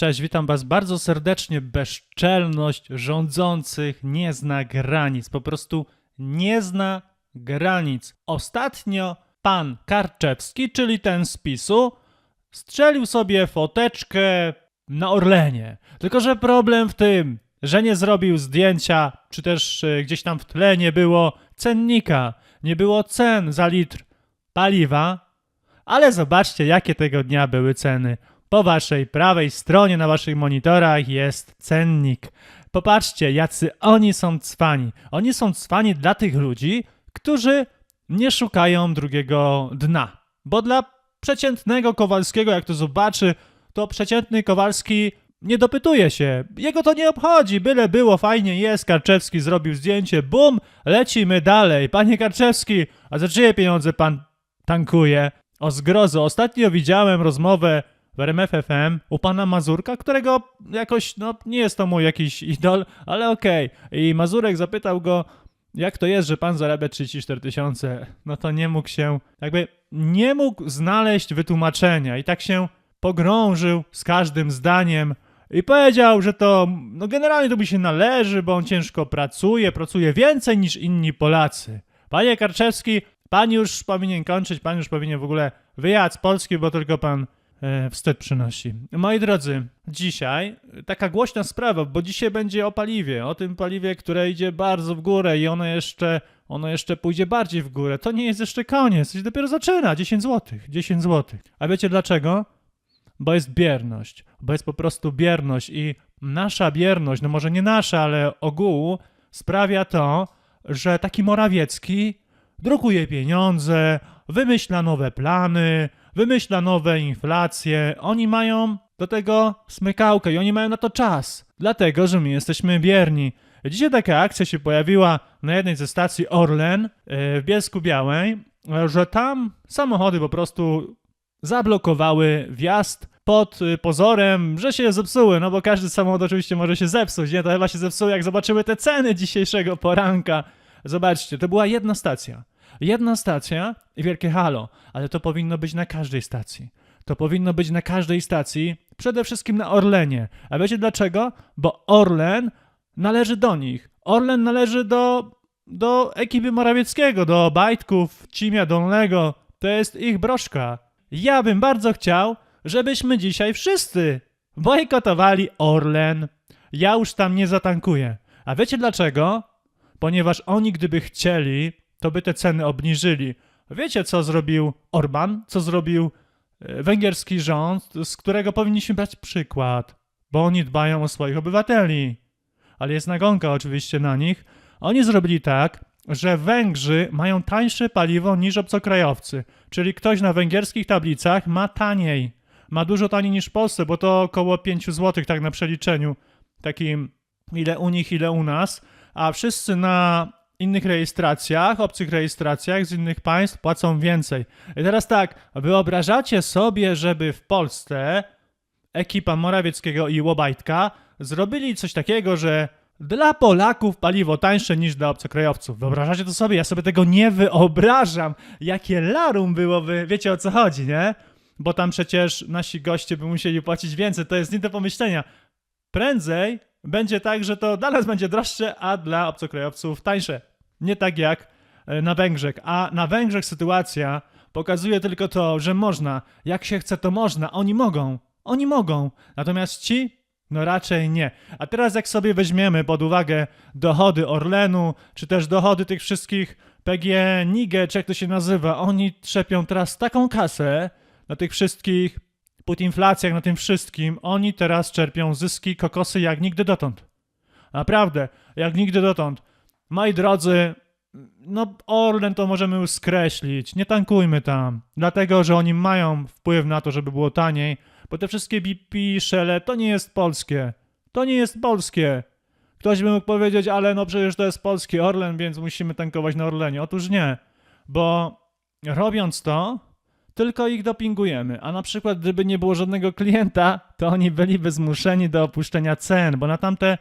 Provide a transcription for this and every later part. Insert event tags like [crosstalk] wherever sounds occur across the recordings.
Cześć, witam Was bardzo serdecznie. Bezczelność rządzących nie zna granic. Po prostu nie zna granic. Ostatnio pan Karczewski, czyli ten z PiSu, strzelił sobie foteczkę na Orlenie. Tylko, że problem w tym, że nie zrobił zdjęcia, czy też e, gdzieś tam w tle nie było cennika, nie było cen za litr paliwa, ale zobaczcie, jakie tego dnia były ceny. Po waszej prawej stronie na waszych monitorach jest cennik. Popatrzcie, jacy oni są cwani. Oni są cwani dla tych ludzi, którzy nie szukają drugiego dna. Bo dla przeciętnego Kowalskiego, jak to zobaczy, to przeciętny Kowalski nie dopytuje się. Jego to nie obchodzi. Byle było, fajnie jest. Karczewski zrobił zdjęcie. Bum, lecimy dalej. Panie Karczewski, a za czyje pieniądze pan tankuje? O zgrozo. Ostatnio widziałem rozmowę w RMF FM u pana Mazurka, którego jakoś, no nie jest to mój jakiś [laughs] idol, ale okej. I Mazurek zapytał go, jak to jest, że pan zarabia 34 tysiące? No to nie mógł się, jakby nie mógł znaleźć wytłumaczenia i tak się pogrążył z każdym zdaniem i powiedział, że to, no generalnie to mu się należy, bo on ciężko pracuje, pracuje więcej niż inni Polacy. Panie Karczewski, pan już powinien kończyć, pan już powinien w ogóle wyjechać z Polski, bo tylko pan wstyd przynosi. Moi drodzy, dzisiaj taka głośna sprawa, bo dzisiaj będzie o paliwie, o tym paliwie, które idzie bardzo w górę i ono jeszcze, ono jeszcze pójdzie bardziej w górę. To nie jest jeszcze koniec, to dopiero zaczyna. 10 zł, 10 zł. A wiecie dlaczego? Bo jest bierność, bo jest po prostu bierność i nasza bierność, no może nie nasza, ale ogółu sprawia to, że taki Morawiecki drukuje pieniądze, wymyśla nowe plany, wymyśla nowe inflacje. Oni mają do tego smykałkę i oni mają na to czas, dlatego że my jesteśmy bierni. Dzisiaj taka akcja się pojawiła na jednej ze stacji Orlen e, w Bielsku Białej, e, że tam samochody po prostu zablokowały wjazd pod y, pozorem, że się zepsuły, no bo każdy samochód oczywiście może się zepsuć, nie? To chyba się zepsuły, jak zobaczyły te ceny dzisiejszego poranka. Zobaczcie, to była jedna stacja. Jedna stacja i wielkie halo, ale to powinno być na każdej stacji. To powinno być na każdej stacji, przede wszystkim na Orlenie. A wiecie dlaczego? Bo Orlen należy do nich. Orlen należy do, do ekipy Morawieckiego, do Bajtków, Cimia Dolnego. To jest ich broszka. Ja bym bardzo chciał, żebyśmy dzisiaj wszyscy bojkotowali Orlen. Ja już tam nie zatankuję. A wiecie dlaczego? Ponieważ oni, gdyby chcieli, to by te ceny obniżyli. Wiecie, co zrobił Orban? Co zrobił e, węgierski rząd, z którego powinniśmy brać przykład? Bo oni dbają o swoich obywateli. Ale jest nagonka oczywiście na nich. Oni zrobili tak, że Węgrzy mają tańsze paliwo niż obcokrajowcy. Czyli ktoś na węgierskich tablicach ma taniej. Ma dużo taniej niż w Polsce, bo to około 5 zł tak na przeliczeniu. Takim ile u nich, ile u nas. A wszyscy na innych rejestracjach, obcych rejestracjach z innych państw płacą więcej. I teraz tak, wyobrażacie sobie, żeby w Polsce ekipa Morawieckiego i Łobajtka zrobili coś takiego, że dla Polaków paliwo tańsze niż dla obcokrajowców. Wyobrażacie to sobie? Ja sobie tego nie wyobrażam. Jakie larum byłoby, wiecie o co chodzi, nie? Bo tam przecież nasi goście by musieli płacić więcej. To jest nie do pomyślenia. Prędzej będzie tak, że to dla nas będzie droższe, a dla obcokrajowców tańsze. Nie tak jak e, na Węgrzech. A na Węgrzech sytuacja pokazuje tylko to, że można. Jak się chce, to można. Oni mogą. Oni mogą. Natomiast ci no raczej nie. A teraz jak sobie weźmiemy pod uwagę dochody Orlenu, czy też dochody tych wszystkich PG Nige, czy jak to się nazywa, oni trzepią teraz taką kasę na tych wszystkich putinflacjach, na tym wszystkim, oni teraz czerpią zyski kokosy jak nigdy dotąd. Naprawdę, jak nigdy dotąd. Moi drodzy, no Orlen to możemy już skreślić, nie tankujmy tam, dlatego, że oni mają wpływ na to, żeby było taniej, bo te wszystkie BP, szele, to nie jest polskie. To nie jest polskie. Ktoś by mógł powiedzieć, ale no przecież to jest polski Orlen, więc musimy tankować na Orlenie. Otóż nie, bo robiąc to, tylko ich dopingujemy. A na przykład, gdyby nie było żadnego klienta, to oni byliby zmuszeni do opuszczenia cen, bo na tamte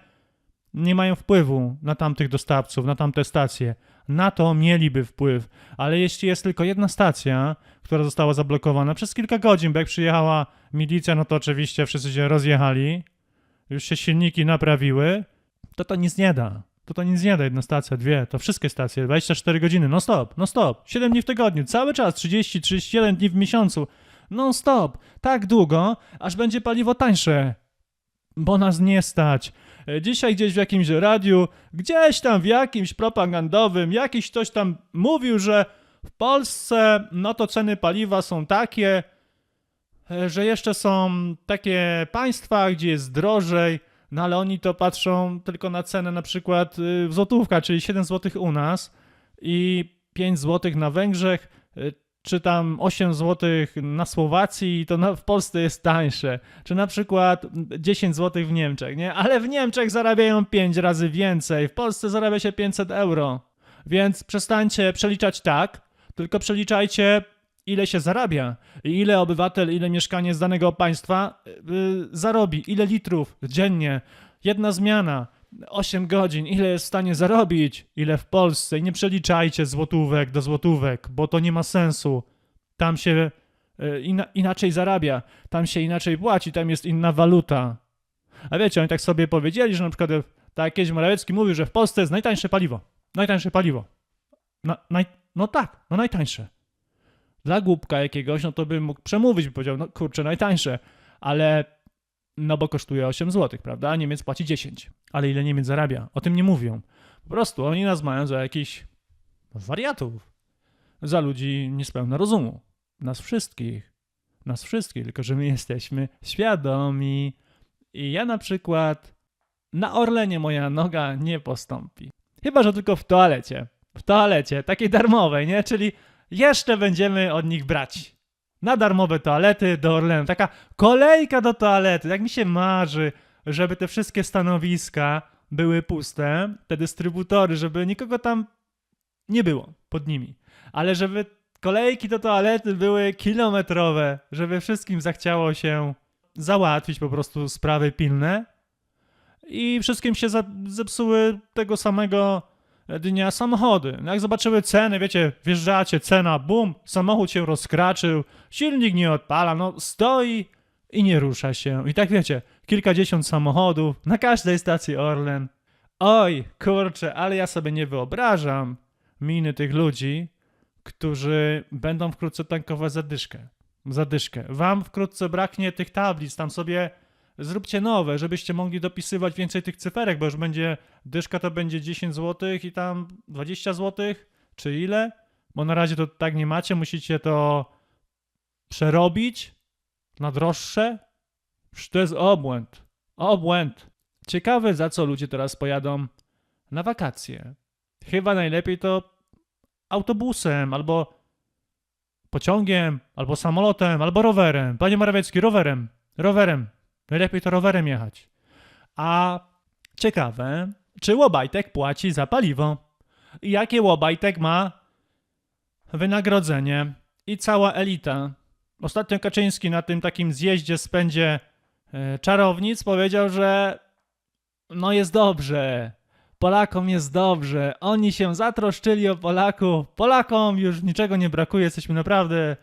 nie mają wpływu na tamtych dostawców, na tamte stacje. Na to mieliby wpływ, ale jeśli jest tylko jedna stacja, która została zablokowana przez kilka godzin, bo jak przyjechała milicja, no to oczywiście wszyscy się rozjechali, już się silniki naprawiły, to to nic nie da. To to nic nie da, jedna stacja, dwie, to wszystkie stacje, 24 godziny, no stop, no stop, 7 dni w tygodniu, cały czas, 30, 31 dni w miesiącu, non stop, tak długo, aż będzie paliwo tańsze, bo nas nie stać. E, Dzisiaj gdzieś w jakimś radiu, gdzieś tam w jakimś propagandowym, jakiś ktoś tam mówił, że w Polsce no to ceny paliwa są takie, e, że jeszcze są takie państwa, gdzie jest drożej, no ale oni to patrzą tylko na cenę na przykład y, w złotówka, czyli 7 zł u nas i 5 zł na Węgrzech, y, czy tam 8 zł na Słowacji, to na, w Polsce jest tańsze. Czy na przykład 10 zł w Niemczech, nie? Ale w Niemczech zarabiają 5 razy więcej, w Polsce zarabia się 500 euro. Więc przestańcie przeliczać tak, tylko przeliczajcie ile się zarabia i ile obywatel, ile mieszkanie z danego państwa yy, zarobi, ile litrów dziennie, jedna zmiana, 8 godzin, ile jest w stanie zarobić, ile w Polsce i nie przeliczajcie złotówek do złotówek, bo to nie ma sensu. Tam się ina inaczej zarabia, tam się inaczej płaci, tam jest inna waluta. A wiecie, oni tak sobie powiedzieli, że na przykład e, tak kiedyś Morawiecki mówił, że w Polsce jest najtańsze paliwo. Najtańsze paliwo. Na, naj, no tak, no najtańsze dla głupka jakiegoś, no to bym mógł przemówić, by powiedział, no kurczę, najtańsze, ale no bo kosztuje 8 zł, prawda? A Niemiec płaci 10. Ale ile Niemiec zarabia? O tym nie mówią. Po prostu oni nas mają za jakichś wariatów, za ludzi niespełna rozumu. Nas wszystkich. Nas wszystkich, tylko że my jesteśmy świadomi. I ja na przykład na Orlenie moja noga nie postąpi. Chyba, że tylko w toalecie. W toalecie, takiej darmowej, nie? Czyli jeszcze będziemy od nich brać. Na darmowe toalety do Orlenu. Taka kolejka do toalety. Tak mi się marzy, żeby te wszystkie stanowiska były puste, te dystrybutory, żeby nikogo tam nie było pod nimi. Ale żeby kolejki do toalety były kilometrowe, żeby wszystkim zachciało się załatwić po prostu sprawy pilne i wszystkim się zepsuły tego samego dnia samochody. No Jak zobaczyły ceny, wiecie, wjeżdżacie, cena, bum, samochód się rozkraczył, silnik nie odpala, no stoi i nie rusza się. I tak wiecie, kilkadziesiąt samochodów na każdej stacji Orlen. Oj, kurczę, ale ja sobie nie wyobrażam miny tych ludzi, którzy będą wkrótce tankować zadyszkę. Zadyszkę. Wam wkrótce braknie tych tablic, tam sobie zróbcie nowe, żebyście mogli dopisywać więcej tych cyferek, bo już będzie dyszka to będzie 10 zł i tam 20 zł, czy ile? Bo na razie to tak nie macie, musicie to przerobić na droższe. Przecież to jest obłęd. Obłęd. Ciekawe, za co ludzie teraz pojadą na wakacje. Chyba najlepiej to autobusem, albo pociągiem, albo samolotem, albo rowerem. Panie Morawiecki, rowerem. Rowerem. Najlepiej to rowerem jechać. A ciekawe, czy Łobajtek płaci za paliwo? Jakie Łobajtek ma wynagrodzenie? I cała elita. Ostatnio Kaczyński na tym takim zjeździe spędzie e, czarownic powiedział, że no jest dobrze. Polakom jest dobrze. Oni się zatroszczyli o Polaków. Polakom już niczego nie brakuje. Jesteśmy naprawdę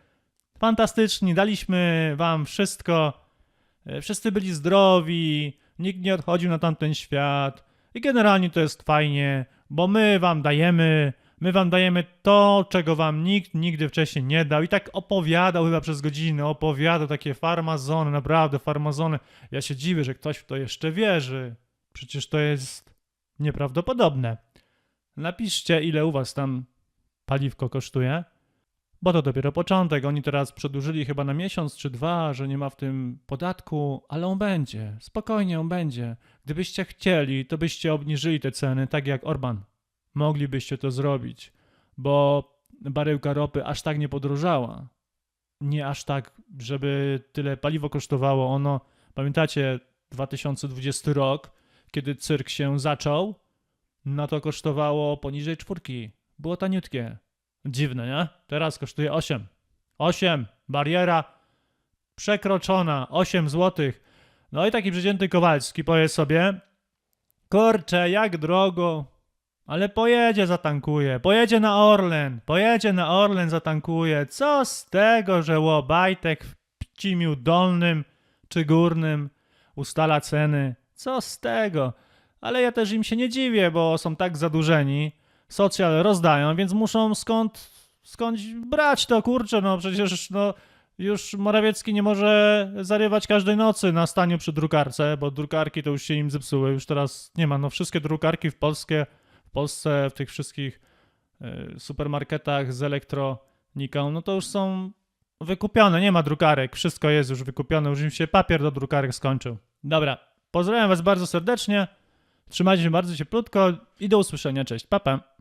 fantastyczni. Daliśmy wam wszystko. E, Wszyscy byli zdrowi, nikt nie odchodził na tamten świat i generalnie to jest fajnie, bo my wam dajemy, my wam dajemy to, czego wam nikt nigdy wcześniej nie dał. I tak opowiadał chyba przez godzinę, opowiadał takie farmazony, naprawdę farmazony. Ja się dziwię, że ktoś w to jeszcze wierzy. Przecież to jest nieprawdopodobne. Napiszcie, ile u was tam paliwko kosztuje. Bo to dopiero początek. Oni teraz przedłużyli chyba na miesiąc czy dwa, że nie ma w tym podatku, ale on będzie. Spokojnie on będzie. Gdybyście chcieli, to byście obniżyli te ceny, tak jak Orban. Moglibyście to zrobić, bo baryłka ropy aż tak nie podrożała. Nie aż tak, żeby tyle paliwo kosztowało. Ono, pamiętacie, 2020 rok, kiedy cyrk się zaczął, no to kosztowało poniżej czwórki. Było taniutkie. Dziwne, nie? Teraz kosztuje 8. 8. Bariera przekroczona. 8 zł. No i taki przeciętny Kowalski powie sobie, Kurczę, jak drogo. Ale pojedzie, zatankuje. Pojedzie na Orlen. Pojedzie na Orlen, zatankuje. Co z tego, że Łobajtek w Pcimiu Dolnym czy Górnym ustala ceny? Co z tego? Ale ja też im się nie dziwię, bo są tak zadłużeni. Socjal rozdają, więc muszą skąd, skądś brać to, kurczę, no przecież no, już Morawiecki nie może zarywać każdej nocy na staniu przy drukarce, bo drukarki to już się im zepsuły, już teraz nie ma. No wszystkie drukarki w Polskie, w Polsce, w tych wszystkich y, supermarketach z elektroniką, no to już są wykupione, nie ma drukarek, wszystko jest już wykupione, już im się papier do drukarek skończył. Dobra, pozdrawiam was bardzo serdecznie, trzymajcie się bardzo cieplutko i do usłyszenia, cześć, pa pa.